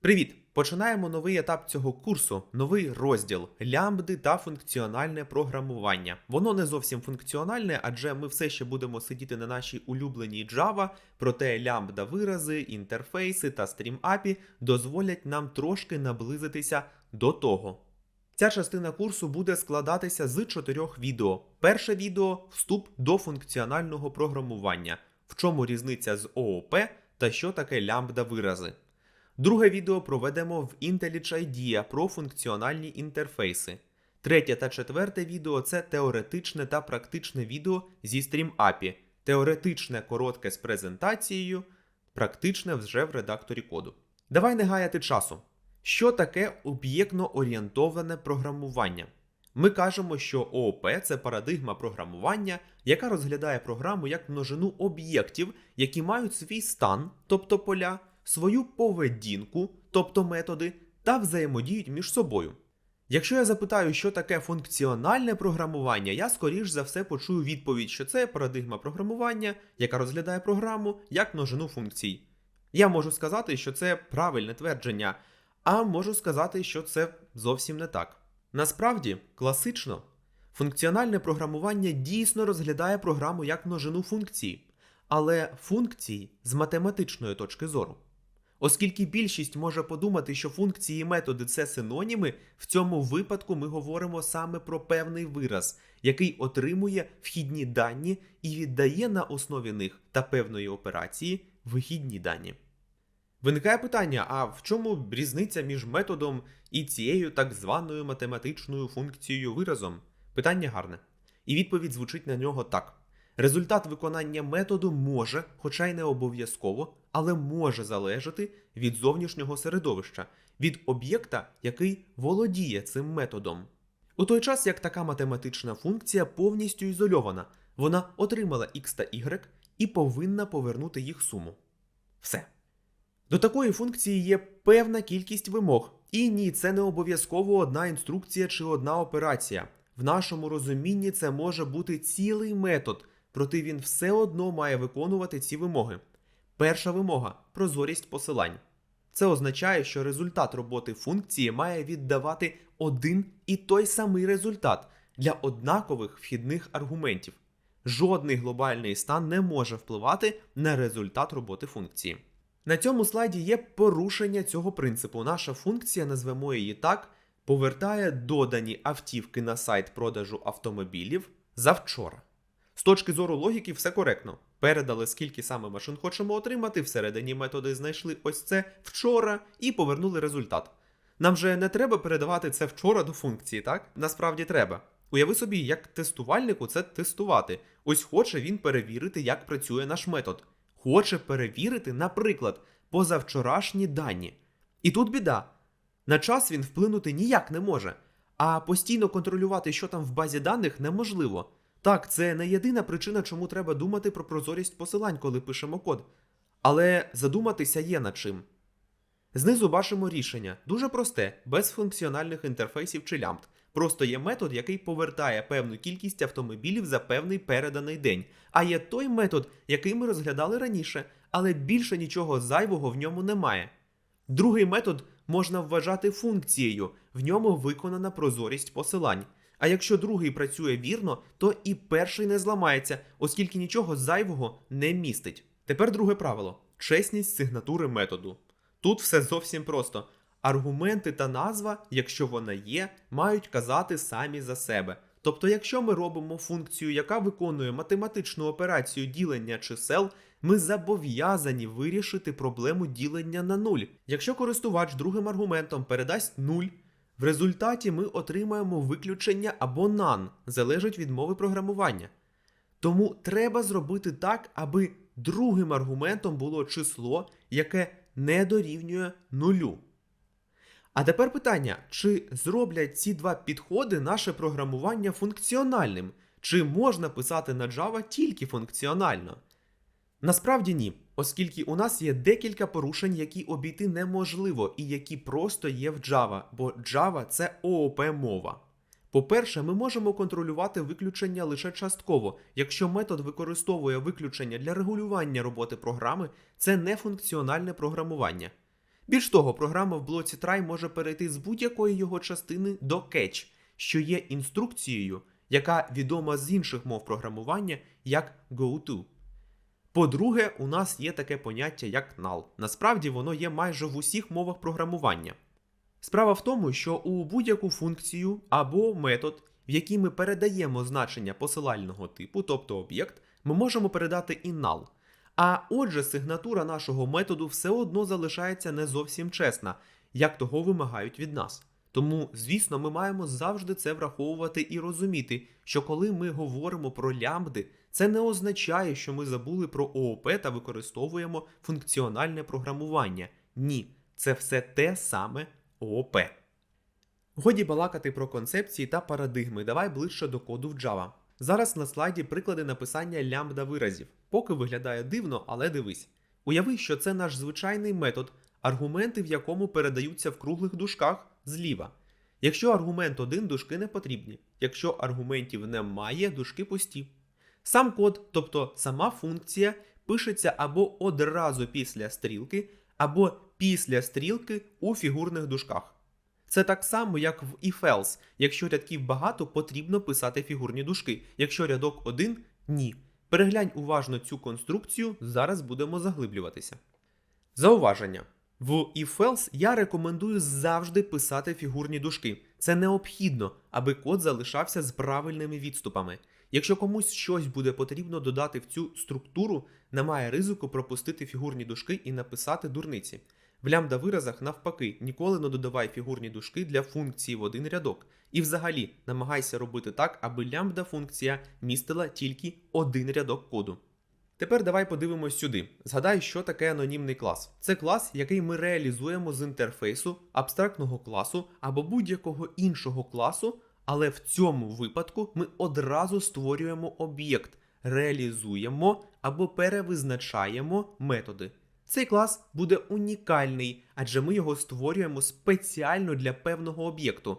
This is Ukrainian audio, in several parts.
Привіт! Починаємо новий етап цього курсу, новий розділ лямбди та функціональне програмування. Воно не зовсім функціональне, адже ми все ще будемо сидіти на нашій улюбленій Java, проте лямбда вирази, інтерфейси та стрім-апі дозволять нам трошки наблизитися до того. Ця частина курсу буде складатися з чотирьох відео. Перше відео вступ до функціонального програмування, в чому різниця з ООП та що таке лямбда вирази. Друге відео проведемо в IntelliJ IDEA про функціональні інтерфейси. Третє та четверте відео це теоретичне та практичне відео зі StreamAPI. Теоретичне коротке з презентацією, практичне вже в редакторі коду. Давай не гаяти часу. Що таке об'єктно орієнтоване програмування? Ми кажемо, що ООП це парадигма програмування, яка розглядає програму як множину об'єктів, які мають свій стан, тобто поля, свою поведінку, тобто методи, та взаємодіють між собою. Якщо я запитаю, що таке функціональне програмування, я скоріш за все почую відповідь, що це парадигма програмування, яка розглядає програму як множину функцій. Я можу сказати, що це правильне твердження, а можу сказати, що це зовсім не так. Насправді, класично, функціональне програмування дійсно розглядає програму як множину функцій, але функцій з математичної точки зору. Оскільки більшість може подумати, що функції і методи це синоніми, в цьому випадку ми говоримо саме про певний вираз, який отримує вхідні дані і віддає на основі них та певної операції вихідні дані. Виникає питання: а в чому різниця між методом і цією так званою математичною функцією виразом? Питання гарне. І відповідь звучить на нього так. Результат виконання методу може, хоча й не обов'язково, але може залежати від зовнішнього середовища, від об'єкта, який володіє цим методом. У той час як така математична функція повністю ізольована, вона отримала x та y і повинна повернути їх суму. Все. До такої функції є певна кількість вимог. І ні, це не обов'язково одна інструкція чи одна операція. В нашому розумінні це може бути цілий метод, проте він все одно має виконувати ці вимоги. Перша вимога прозорість посилань. Це означає, що результат роботи функції має віддавати один і той самий результат для однакових вхідних аргументів. Жодний глобальний стан не може впливати на результат роботи функції. На цьому слайді є порушення цього принципу. Наша функція, назвемо її так, повертає додані автівки на сайт продажу автомобілів завчора. З точки зору логіки, все коректно. Передали, скільки саме машин хочемо отримати, всередині методи знайшли ось це вчора і повернули результат. Нам же не треба передавати це вчора до функції, так? Насправді треба. Уяви собі, як тестувальнику це тестувати. Ось хоче він перевірити, як працює наш метод. Хоче перевірити, наприклад, позавчорашні дані. І тут біда. На час він вплинути ніяк не може, а постійно контролювати, що там в базі даних, неможливо. Так, це не єдина причина, чому треба думати про прозорість посилань, коли пишемо код. Але задуматися є над чим. Знизу бачимо рішення дуже просте, без функціональних інтерфейсів чи лямбд. Просто є метод, який повертає певну кількість автомобілів за певний переданий день. А є той метод, який ми розглядали раніше, але більше нічого зайвого в ньому немає. Другий метод можна вважати функцією, в ньому виконана прозорість посилань. А якщо другий працює вірно, то і перший не зламається, оскільки нічого зайвого не містить. Тепер друге правило чесність сигнатури методу. Тут все зовсім просто. Аргументи та назва, якщо вона є, мають казати самі за себе. Тобто, якщо ми робимо функцію, яка виконує математичну операцію ділення чисел, ми зобов'язані вирішити проблему ділення на нуль. Якщо користувач другим аргументом передасть нуль, в результаті ми отримаємо виключення або нан, залежить від мови програмування. Тому треба зробити так, аби другим аргументом було число, яке не дорівнює нулю. А тепер питання: чи зроблять ці два підходи наше програмування функціональним? Чи можна писати на Java тільки функціонально? Насправді ні, оскільки у нас є декілька порушень, які обійти неможливо і які просто є в Java, бо Java це ООП мова. По-перше, ми можемо контролювати виключення лише частково. Якщо метод використовує виключення для регулювання роботи програми, це не функціональне програмування. Більш того, програма в блоці try може перейти з будь-якої його частини до catch, що є інструкцією, яка відома з інших мов програмування як goto. По-друге, у нас є таке поняття як null. Насправді воно є майже в усіх мовах програмування. Справа в тому, що у будь-яку функцію або метод, в який ми передаємо значення посилального типу, тобто об'єкт, ми можемо передати і null. А отже, сигнатура нашого методу все одно залишається не зовсім чесна, як того вимагають від нас. Тому, звісно, ми маємо завжди це враховувати і розуміти, що коли ми говоримо про лямбди, це не означає, що ми забули про ООП та використовуємо функціональне програмування. Ні, це все те саме ООП. Годі балакати про концепції та парадигми, давай ближче до коду в Java. Зараз на слайді приклади написання лямбда виразів. Поки виглядає дивно, але дивись. Уяви, що це наш звичайний метод, аргументи в якому передаються в круглих дужках зліва. Якщо аргумент 1, дужки не потрібні. Якщо аргументів немає, дужки пусті. Сам код, тобто сама функція, пишеться або одразу після стрілки, або після стрілки у фігурних дужках. Це так само, як в if-else. Якщо рядків багато, потрібно писати фігурні дужки. Якщо рядок один ні. Переглянь уважно цю конструкцію, зараз будемо заглиблюватися. Зауваження. В if-else я рекомендую завжди писати фігурні дужки. Це необхідно, аби код залишався з правильними відступами. Якщо комусь щось буде потрібно додати в цю структуру, немає ризику пропустити фігурні дужки і написати дурниці. В лямбда виразах навпаки, ніколи не додавай фігурні дужки для функції в один рядок. І взагалі намагайся робити так, аби лямбда функція містила тільки один рядок коду. Тепер давай подивимось сюди. Згадай, що таке анонімний клас. Це клас, який ми реалізуємо з інтерфейсу, абстрактного класу або будь-якого іншого класу, але в цьому випадку ми одразу створюємо об'єкт, реалізуємо або перевизначаємо методи. Цей клас буде унікальний, адже ми його створюємо спеціально для певного об'єкту.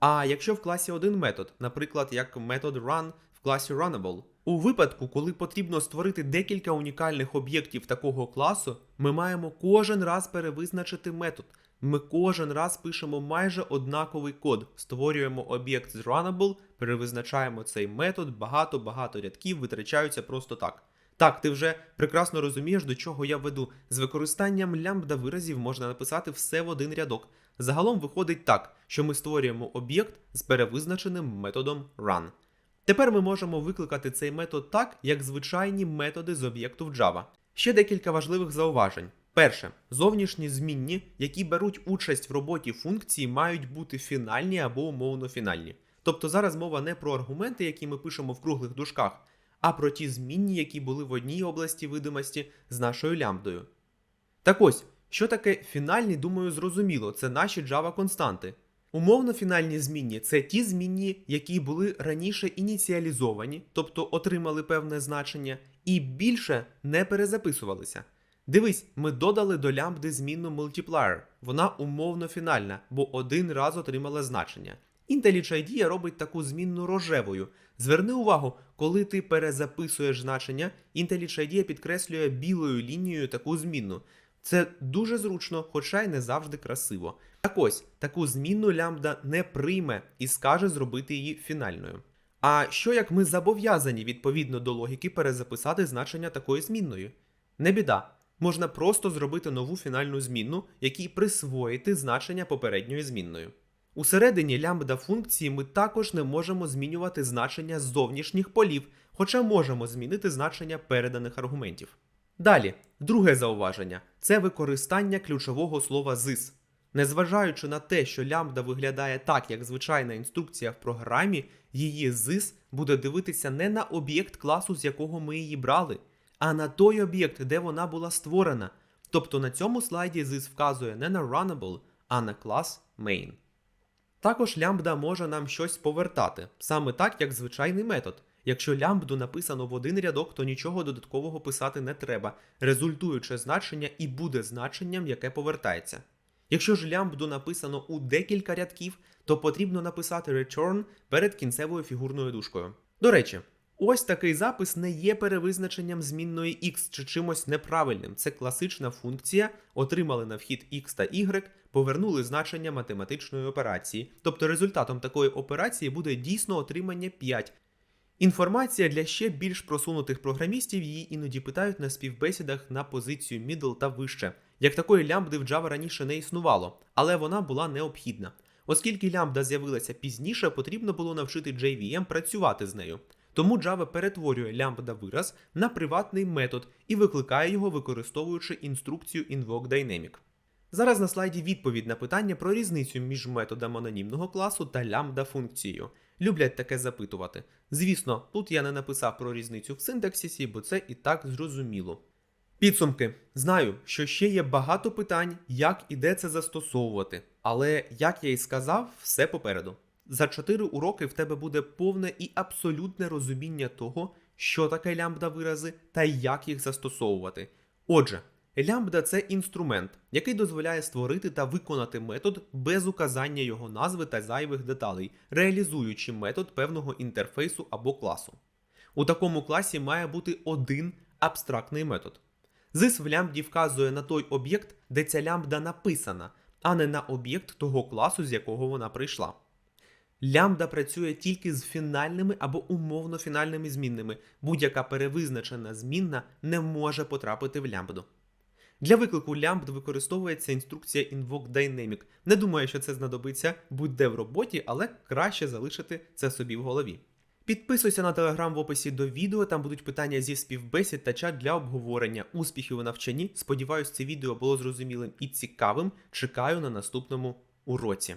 А якщо в класі один метод, наприклад, як метод run в класі runnable, у випадку, коли потрібно створити декілька унікальних об'єктів такого класу, ми маємо кожен раз перевизначити метод. Ми кожен раз пишемо майже однаковий код, створюємо об'єкт з runnable, перевизначаємо цей метод, багато-багато рядків витрачаються просто так. Так, ти вже прекрасно розумієш, до чого я веду. З використанням лямбда виразів можна написати все в один рядок. Загалом виходить так, що ми створюємо об'єкт з перевизначеним методом run. Тепер ми можемо викликати цей метод так, як звичайні методи з об'єкту в Java. Ще декілька важливих зауважень. Перше, зовнішні змінні, які беруть участь в роботі функції, мають бути фінальні або умовно фінальні. Тобто зараз мова не про аргументи, які ми пишемо в круглих дужках, а про ті змінні, які були в одній області видимості з нашою лямбдою. Так ось, що таке фінальні, думаю, зрозуміло, це наші Java константи. Умовно фінальні змінні це ті змінні, які були раніше ініціалізовані, тобто отримали певне значення, і більше не перезаписувалися. Дивись, ми додали до лямбди змінну multiplier. Вона умовно фінальна, бо один раз отримала значення. IntelliJ IDEA робить таку змінну рожевою. Зверни увагу, коли ти перезаписуєш значення, IntelliJ IDEA підкреслює білою лінією таку змінну. Це дуже зручно, хоча й не завжди красиво. Так ось, таку змінну лямбда не прийме і скаже зробити її фінальною. А що як ми зобов'язані відповідно до логіки перезаписати значення такої змінної? Не біда. Можна просто зробити нову фінальну змінну, якій присвоїти значення попередньої змінної. Усередині лямбда функції ми також не можемо змінювати значення зовнішніх полів, хоча можемо змінити значення переданих аргументів. Далі, друге зауваження це використання ключового слова this. Незважаючи на те, що лямбда виглядає так, як звичайна інструкція в програмі, її this буде дивитися не на об'єкт класу, з якого ми її брали, а на той об'єкт, де вона була створена. Тобто на цьому слайді this вказує не на runnable, а на клас main. Також лямбда може нам щось повертати, саме так, як звичайний метод. Якщо лямбду написано в один рядок, то нічого додаткового писати не треба, результуюче значення і буде значенням, яке повертається. Якщо ж лямбду написано у декілька рядків, то потрібно написати return перед кінцевою фігурною дужкою. До речі, Ось такий запис не є перевизначенням змінної x чи чимось неправильним. Це класична функція, отримали на вхід x та y, повернули значення математичної операції. Тобто результатом такої операції буде дійсно отримання 5. Інформація для ще більш просунутих програмістів її іноді питають на співбесідах на позицію middle та вище. Як такої лямбди в Java раніше не існувало, але вона була необхідна. Оскільки лямбда з'явилася пізніше, потрібно було навчити JVM працювати з нею. Тому Java перетворює лямбда вираз на приватний метод і викликає його, використовуючи інструкцію InvokeDynamic. Зараз на слайді відповідь на питання про різницю між методом анонімного класу та лямбда функцією. Люблять таке запитувати. Звісно, тут я не написав про різницю в синтаксисі, бо це і так зрозуміло. Підсумки. Знаю, що ще є багато питань, як і де це застосовувати, але як я і сказав, все попереду. За 4 уроки в тебе буде повне і абсолютне розуміння того, що таке лямбда вирази та як їх застосовувати. Отже, лямбда це інструмент, який дозволяє створити та виконати метод без указання його назви та зайвих деталей, реалізуючи метод певного інтерфейсу або класу. У такому класі має бути один абстрактний метод. Зис в лямбді вказує на той об'єкт, де ця лямбда написана, а не на об'єкт того класу, з якого вона прийшла. Лямбда працює тільки з фінальними або умовно фінальними змінними. Будь-яка перевизначена змінна не може потрапити в лямбду. Для виклику лямбд використовується інструкція InvokeDynamic. Не думаю, що це знадобиться будь-де в роботі, але краще залишити це собі в голові. Підписуйся на телеграм в описі до відео, там будуть питання зі співбесід та чат для обговорення. Успіхів у навчанні. Сподіваюсь, це відео було зрозумілим і цікавим. Чекаю на наступному уроці.